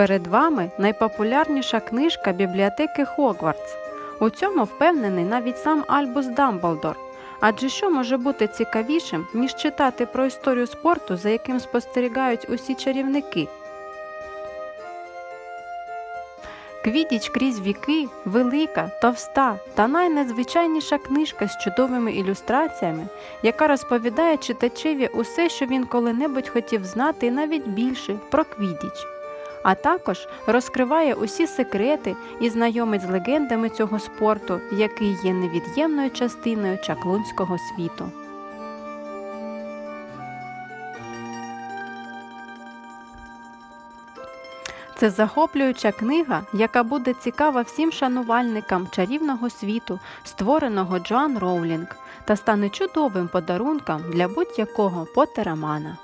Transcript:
Перед вами найпопулярніша книжка бібліотеки Хогвартс. У цьому впевнений навіть сам Альбус Дамблдор. Адже що може бути цікавішим, ніж читати про історію спорту, за яким спостерігають усі чарівники? Квідіч крізь віки велика, товста та найнезвичайніша книжка з чудовими ілюстраціями, яка розповідає читачеві усе, що він коли-небудь хотів знати, і навіть більше про квідіч. А також розкриває усі секрети і знайомить з легендами цього спорту, який є невід'ємною частиною чаклунського світу. Це захоплююча книга, яка буде цікава всім шанувальникам чарівного світу, створеного Джоан Роулінг, та стане чудовим подарунком для будь-якого потерамана.